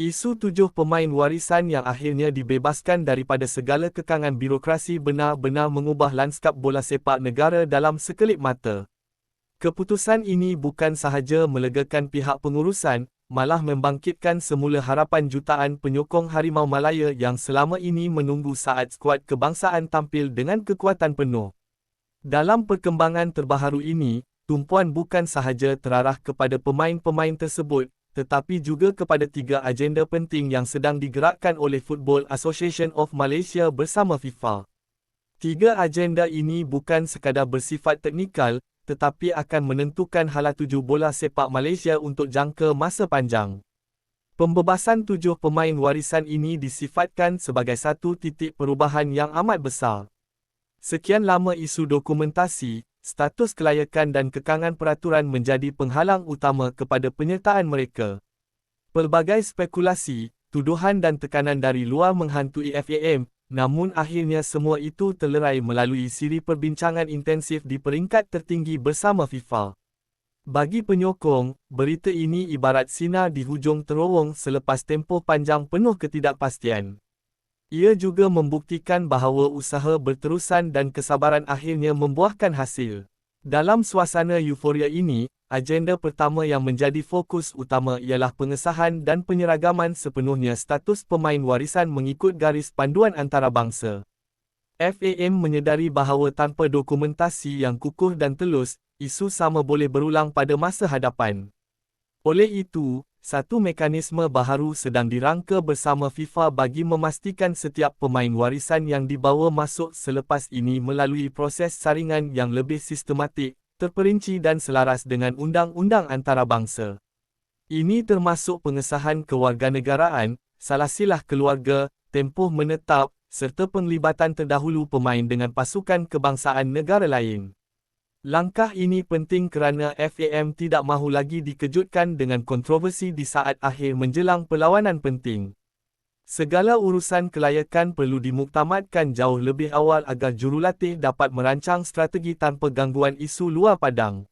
Isu tujuh pemain warisan yang akhirnya dibebaskan daripada segala kekangan birokrasi benar-benar mengubah lanskap bola sepak negara dalam sekelip mata. Keputusan ini bukan sahaja melegakan pihak pengurusan, malah membangkitkan semula harapan jutaan penyokong Harimau Malaya yang selama ini menunggu saat skuad kebangsaan tampil dengan kekuatan penuh. Dalam perkembangan terbaharu ini, tumpuan bukan sahaja terarah kepada pemain-pemain tersebut, tetapi juga kepada tiga agenda penting yang sedang digerakkan oleh Football Association of Malaysia bersama FIFA. Tiga agenda ini bukan sekadar bersifat teknikal, tetapi akan menentukan halatuju bola sepak Malaysia untuk jangka masa panjang. Pembebasan tujuh pemain warisan ini disifatkan sebagai satu titik perubahan yang amat besar. Sekian lama isu dokumentasi, status kelayakan dan kekangan peraturan menjadi penghalang utama kepada penyertaan mereka. Pelbagai spekulasi, tuduhan dan tekanan dari luar menghantui FAM, namun akhirnya semua itu terlerai melalui siri perbincangan intensif di peringkat tertinggi bersama FIFA. Bagi penyokong, berita ini ibarat sinar di hujung terowong selepas tempoh panjang penuh ketidakpastian. Ia juga membuktikan bahawa usaha berterusan dan kesabaran akhirnya membuahkan hasil. Dalam suasana euforia ini, agenda pertama yang menjadi fokus utama ialah pengesahan dan penyeragaman sepenuhnya status pemain warisan mengikut garis panduan antarabangsa. FAM menyedari bahawa tanpa dokumentasi yang kukuh dan telus, isu sama boleh berulang pada masa hadapan. Oleh itu, satu mekanisme baharu sedang dirangka bersama FIFA bagi memastikan setiap pemain warisan yang dibawa masuk selepas ini melalui proses saringan yang lebih sistematik, terperinci dan selaras dengan undang-undang antarabangsa. Ini termasuk pengesahan kewarganegaraan, salah silah keluarga, tempoh menetap, serta penglibatan terdahulu pemain dengan pasukan kebangsaan negara lain. Langkah ini penting kerana FAM tidak mahu lagi dikejutkan dengan kontroversi di saat akhir menjelang perlawanan penting. Segala urusan kelayakan perlu dimuktamadkan jauh lebih awal agar jurulatih dapat merancang strategi tanpa gangguan isu luar padang.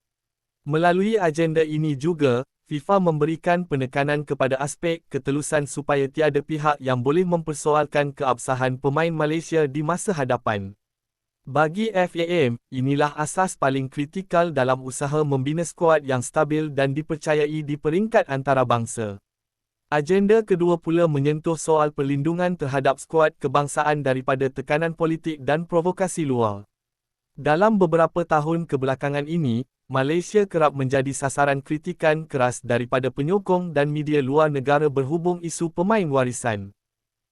Melalui agenda ini juga, FIFA memberikan penekanan kepada aspek ketelusan supaya tiada pihak yang boleh mempersoalkan keabsahan pemain Malaysia di masa hadapan. Bagi FAM, inilah asas paling kritikal dalam usaha membina skuad yang stabil dan dipercayai di peringkat antarabangsa. Agenda kedua pula menyentuh soal perlindungan terhadap skuad kebangsaan daripada tekanan politik dan provokasi luar. Dalam beberapa tahun kebelakangan ini, Malaysia kerap menjadi sasaran kritikan keras daripada penyokong dan media luar negara berhubung isu pemain warisan.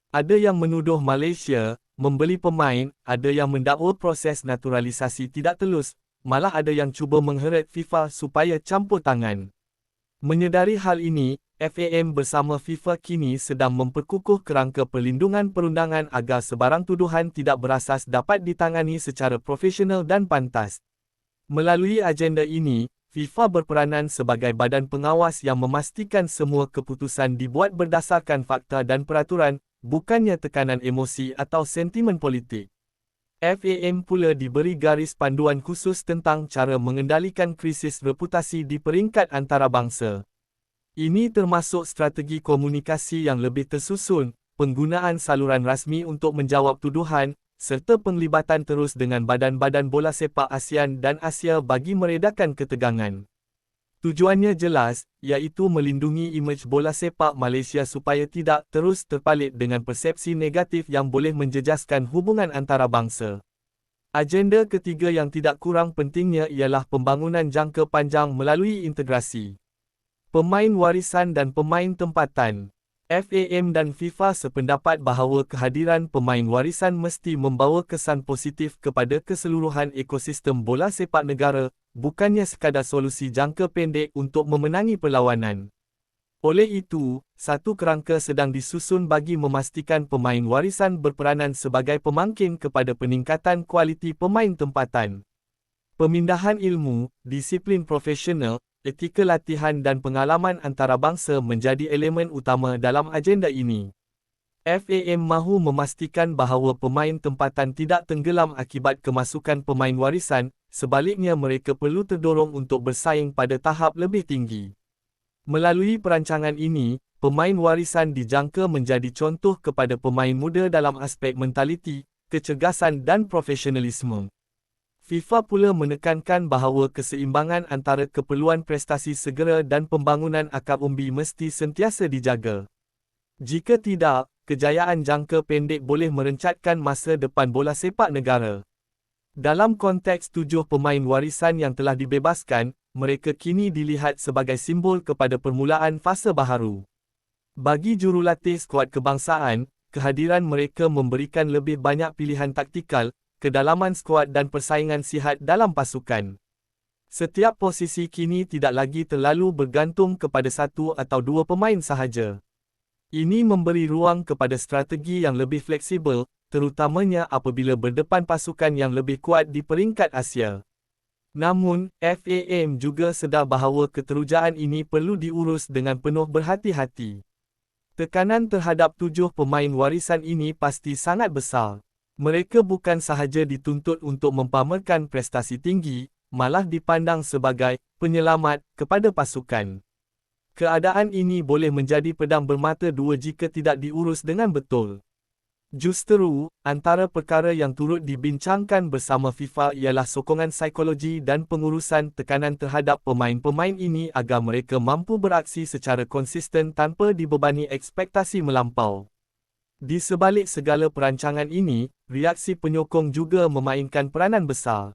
Ada yang menuduh Malaysia, membeli pemain, ada yang mendakwa proses naturalisasi tidak telus, malah ada yang cuba mengheret FIFA supaya campur tangan. Menyedari hal ini, FAM bersama FIFA kini sedang memperkukuh kerangka perlindungan perundangan agar sebarang tuduhan tidak berasas dapat ditangani secara profesional dan pantas. Melalui agenda ini, FIFA berperanan sebagai badan pengawas yang memastikan semua keputusan dibuat berdasarkan fakta dan peraturan, bukannya tekanan emosi atau sentimen politik. FAM pula diberi garis panduan khusus tentang cara mengendalikan krisis reputasi di peringkat antarabangsa. Ini termasuk strategi komunikasi yang lebih tersusun, penggunaan saluran rasmi untuk menjawab tuduhan, serta penglibatan terus dengan badan-badan bola sepak ASEAN dan Asia bagi meredakan ketegangan. Tujuannya jelas, iaitu melindungi imej bola sepak Malaysia supaya tidak terus terpalit dengan persepsi negatif yang boleh menjejaskan hubungan antarabangsa. Agenda ketiga yang tidak kurang pentingnya ialah pembangunan jangka panjang melalui integrasi. Pemain warisan dan pemain tempatan FAM dan FIFA sependapat bahawa kehadiran pemain warisan mesti membawa kesan positif kepada keseluruhan ekosistem bola sepak negara, bukannya sekadar solusi jangka pendek untuk memenangi perlawanan. Oleh itu, satu kerangka sedang disusun bagi memastikan pemain warisan berperanan sebagai pemangkin kepada peningkatan kualiti pemain tempatan. Pemindahan ilmu, disiplin profesional, etika latihan dan pengalaman antarabangsa menjadi elemen utama dalam agenda ini. FAM mahu memastikan bahawa pemain tempatan tidak tenggelam akibat kemasukan pemain warisan, sebaliknya mereka perlu terdorong untuk bersaing pada tahap lebih tinggi. Melalui perancangan ini, pemain warisan dijangka menjadi contoh kepada pemain muda dalam aspek mentaliti, kecergasan dan profesionalisme. FIFA pula menekankan bahawa keseimbangan antara keperluan prestasi segera dan pembangunan akab umbi mesti sentiasa dijaga. Jika tidak, kejayaan jangka pendek boleh merencatkan masa depan bola sepak negara. Dalam konteks tujuh pemain warisan yang telah dibebaskan, mereka kini dilihat sebagai simbol kepada permulaan fasa baharu. Bagi jurulatih skuad kebangsaan, kehadiran mereka memberikan lebih banyak pilihan taktikal, kedalaman skuad dan persaingan sihat dalam pasukan. Setiap posisi kini tidak lagi terlalu bergantung kepada satu atau dua pemain sahaja. Ini memberi ruang kepada strategi yang lebih fleksibel, terutamanya apabila berdepan pasukan yang lebih kuat di peringkat Asia. Namun, FAM juga sedar bahawa keterujaan ini perlu diurus dengan penuh berhati-hati. Tekanan terhadap tujuh pemain warisan ini pasti sangat besar. Mereka bukan sahaja dituntut untuk mempamerkan prestasi tinggi, malah dipandang sebagai penyelamat kepada pasukan. Keadaan ini boleh menjadi pedang bermata dua jika tidak diurus dengan betul. Justeru, antara perkara yang turut dibincangkan bersama FIFA ialah sokongan psikologi dan pengurusan tekanan terhadap pemain-pemain ini agar mereka mampu beraksi secara konsisten tanpa dibebani ekspektasi melampau. Di sebalik segala perancangan ini, reaksi penyokong juga memainkan peranan besar.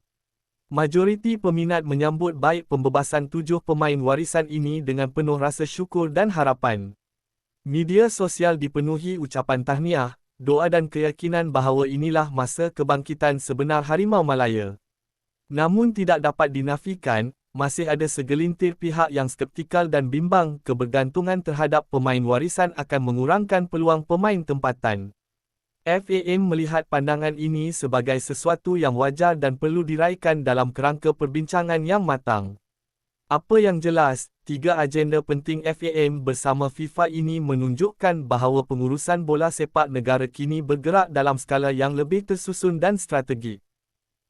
Majoriti peminat menyambut baik pembebasan tujuh pemain warisan ini dengan penuh rasa syukur dan harapan. Media sosial dipenuhi ucapan tahniah, doa dan keyakinan bahawa inilah masa kebangkitan sebenar Harimau Malaya. Namun tidak dapat dinafikan, masih ada segelintir pihak yang skeptikal dan bimbang kebergantungan terhadap pemain warisan akan mengurangkan peluang pemain tempatan. FAM melihat pandangan ini sebagai sesuatu yang wajar dan perlu diraikan dalam kerangka perbincangan yang matang. Apa yang jelas, tiga agenda penting FAM bersama FIFA ini menunjukkan bahawa pengurusan bola sepak negara kini bergerak dalam skala yang lebih tersusun dan strategik.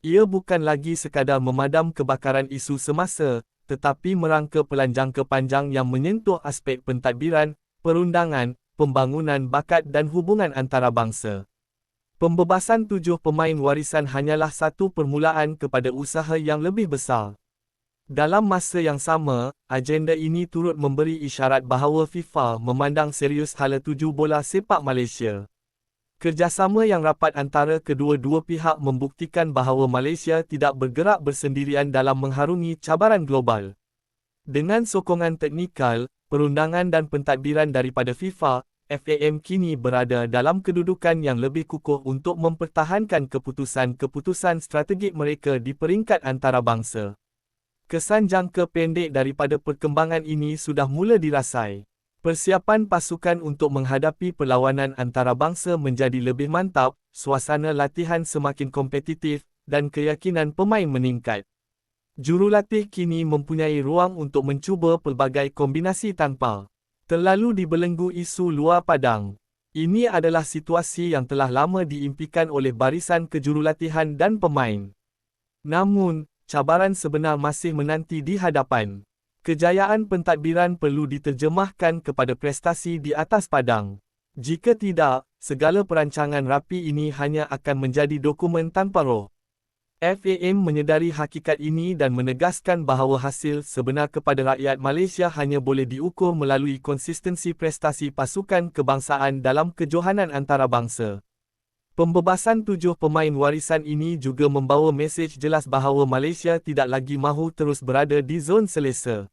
Ia bukan lagi sekadar memadam kebakaran isu semasa, tetapi merangka pelan jangka panjang yang menyentuh aspek pentadbiran, perundangan, pembangunan bakat dan hubungan antarabangsa. Pembebasan tujuh pemain warisan hanyalah satu permulaan kepada usaha yang lebih besar. Dalam masa yang sama, agenda ini turut memberi isyarat bahawa FIFA memandang serius hala tuju bola sepak Malaysia. Kerjasama yang rapat antara kedua-dua pihak membuktikan bahawa Malaysia tidak bergerak bersendirian dalam mengharungi cabaran global. Dengan sokongan teknikal, perundangan dan pentadbiran daripada FIFA, FAM kini berada dalam kedudukan yang lebih kukuh untuk mempertahankan keputusan-keputusan strategik mereka di peringkat antarabangsa. Kesan jangka pendek daripada perkembangan ini sudah mula dirasai. Persiapan pasukan untuk menghadapi perlawanan antarabangsa menjadi lebih mantap, suasana latihan semakin kompetitif, dan keyakinan pemain meningkat. Jurulatih kini mempunyai ruang untuk mencuba pelbagai kombinasi tanpa terlalu dibelenggu isu luar padang. Ini adalah situasi yang telah lama diimpikan oleh barisan kejurulatihan dan pemain. Namun, cabaran sebenar masih menanti di hadapan. Kejayaan pentadbiran perlu diterjemahkan kepada prestasi di atas padang. Jika tidak, segala perancangan rapi ini hanya akan menjadi dokumen tanpa roh. FAM menyedari hakikat ini dan menegaskan bahawa hasil sebenar kepada rakyat Malaysia hanya boleh diukur melalui konsistensi prestasi pasukan kebangsaan dalam kejohanan antarabangsa. Pembebasan tujuh pemain warisan ini juga membawa mesej jelas bahawa Malaysia tidak lagi mahu terus berada di zon selesa.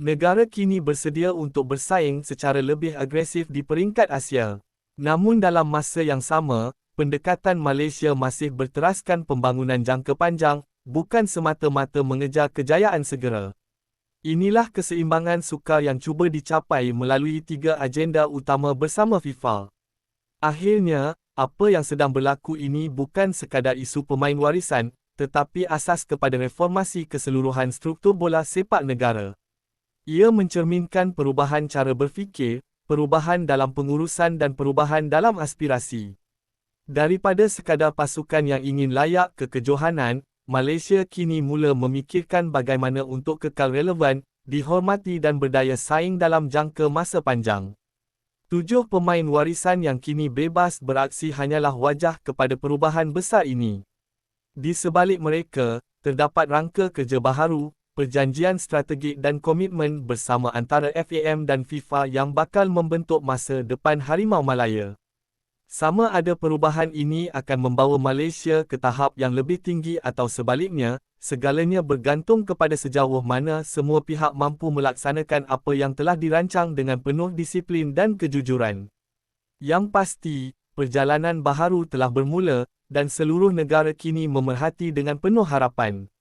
Negara kini bersedia untuk bersaing secara lebih agresif di peringkat Asia. Namun dalam masa yang sama, pendekatan Malaysia masih berteraskan pembangunan jangka panjang, bukan semata-mata mengejar kejayaan segera. Inilah keseimbangan sukar yang cuba dicapai melalui tiga agenda utama bersama FIFA. Akhirnya, apa yang sedang berlaku ini bukan sekadar isu pemain warisan, tetapi asas kepada reformasi keseluruhan struktur bola sepak negara. Ia mencerminkan perubahan cara berfikir, perubahan dalam pengurusan dan perubahan dalam aspirasi. Daripada sekadar pasukan yang ingin layak ke kejohanan, Malaysia kini mula memikirkan bagaimana untuk kekal relevan, dihormati dan berdaya saing dalam jangka masa panjang. Tujuh pemain warisan yang kini bebas beraksi hanyalah wajah kepada perubahan besar ini. Di sebalik mereka, terdapat rangka kerja baharu, perjanjian strategik dan komitmen bersama antara FAM dan FIFA yang bakal membentuk masa depan Harimau Malaya. Sama ada perubahan ini akan membawa Malaysia ke tahap yang lebih tinggi atau sebaliknya, segalanya bergantung kepada sejauh mana semua pihak mampu melaksanakan apa yang telah dirancang dengan penuh disiplin dan kejujuran. Yang pasti, perjalanan baharu telah bermula dan seluruh negara kini memerhati dengan penuh harapan.